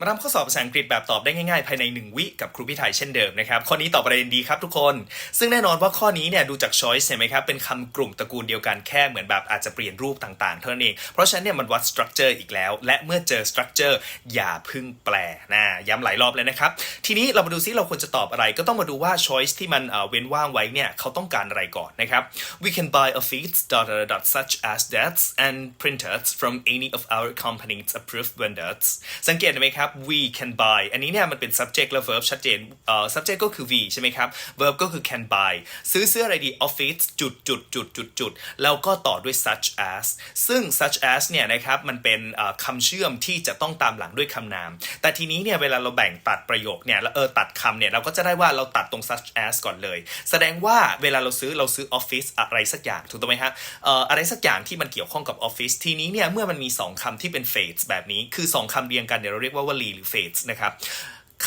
มาทำข้อสอบภาษาอังกฤษแบบตอบได้ง่ายๆ ภายใน 1 วิกับครูพี่ไทยเช่นเดิมนะครับ ข้อนี้ตอบประเด็นดีครับทุกคน ซึ่งแน่นอนว่าข้อนี้เนี่ยดูจาก choice เห็นไหมครับ เป็นคำกลุ่มตระกูลเดียวกันแค่เหมือนแบบอาจจะเปลี่ยนรูปต่างๆ เท่านั้นเอง เพราะฉะนั้นเนี่ยมันวัด structure อีกแล้ว และเมื่อเจอ structure อย่าพึ่งแปลนะย้ำหลายรอบเลยนะครับ ทีนี้เรามาดูซิเราควรจะตอบอะไรก็ต้องมาดูว่า choice ที่มันเว้นว่างไว้เนี่ยเขาต้องการอะไรก่อนนะครับ we can buy a feeds dot dot dot such as that and printers from any of our company's approved vendors สังเกตไหมครับ we can buy อันนี้เนี่ยมันเป็น subject และ verb ชัดเจนเอ่อ subject ก็คือ we ใช่ไหมครับ verb ก็คือ can buy ซื้อเสื้ออะไรดี office จุดจุดจุดจุดจุดแล้วก็ต่อด้วย such as ซึ่ง such as เนี่ยนะครับมันเป็นคำเชื่อมที่จะต้องตามหลังด้วยคำนาม แต่ทีนี้เนี่ยเวลาเราแบ่งตัดประโยคเนี่ยเออตัดคำเนี่ยเราก็จะได้ว่าเราตัดตรง such as ก่อนเลย แสดงว่าเวลาเราซื้อเราซื้อ office อะไรสักอย่างถูกต้องไหมฮะเอ่ออะไรสักอย่างที่มันเกี่ยวข้องกับ office ทีนี้เนี่ยเมื่อมันมี 2คำที่เป็น phrase แบบนี้คือ 2คำเรียงกันเดี๋ยวเราเรียกว่าลีหรือเฟสนะครับ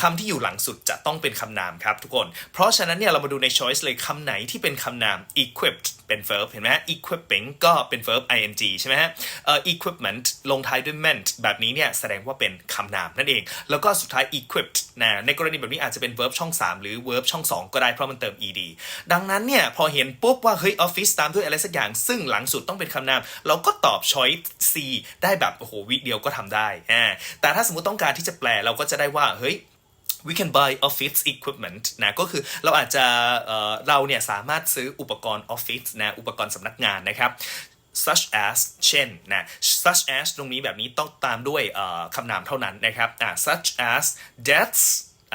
คำที่อยู่หลังสุดจะต้องเป็นคำนามครับทุกคน เพราะฉะนั้นเนี่ยเรามาดูใน choice เลยคำไหนที่เป็นคำนาม equipped เป็น verb เห็นไหม equipping ก็เป็น verb ing ใช่ไหมฮะอ่อ equipment ลงท้ายด้วย ment แบบนี้เนี่ยแสดงว่าเป็นคำนามนั่นเอง แล้วก็สุดท้าย equipped นะในกรณีแบบนี้อาจจะเป็น verb ช่อง 3 หรือ verb ช่อง 2 ก็ได้เพราะมันเติม ed ดังนั้นเนี่ยพอเห็นปุ๊บว่าเฮ้ย office ตามด้วยอะไรสักอย่าง ซึ่งหลังสุดต้องเป็นคำนาม เราก็ตอบ choice C ได้แบบโอ้โหวิเดียวก็ทำได้อ่าแต่ถ้าสมมติต้องการที่จะแปลเราก็จะได้ว่าเฮ้ย we can buy office equipment นะก็คือเราอาจจะเเราเนี่ยสามารถซื้ออุปกรณ์ออฟฟิศนะอุปกรณ์สำนักงานนะครับ such as เช่นนะ such as ตรงนี้แบบนี้ต้องตามด้วยคำนามเท่านั้นนะครับ such as desks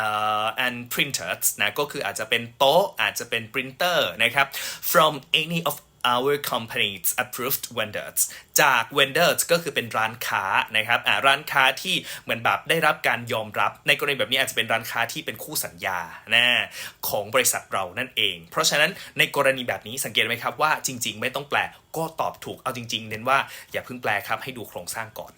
uh, and printers นะก็คืออาจจะเป็นโต๊ะอาจจะเป็น printer นะครับ from any of our company's approved vendors จาก vendors ก็คือเป็นร้านค้านะครับอ่าร้านค้าที่เหมือนแบบได้รับการยอมรับ ในกรณีแบบนี้อาจจะเป็นร้านค้าที่เป็นคู่สัญญานะของบริษัทเรานั่นเอง เพราะฉะนั้นในกรณีแบบนี้สังเกตไหมครับว่าจริง ๆ ไม่ต้องแปลก็ตอบถูกเอาจริง ๆ เน้นว่าอย่าเพิ่งแปลครับให้ดูโครงสร้างก่อน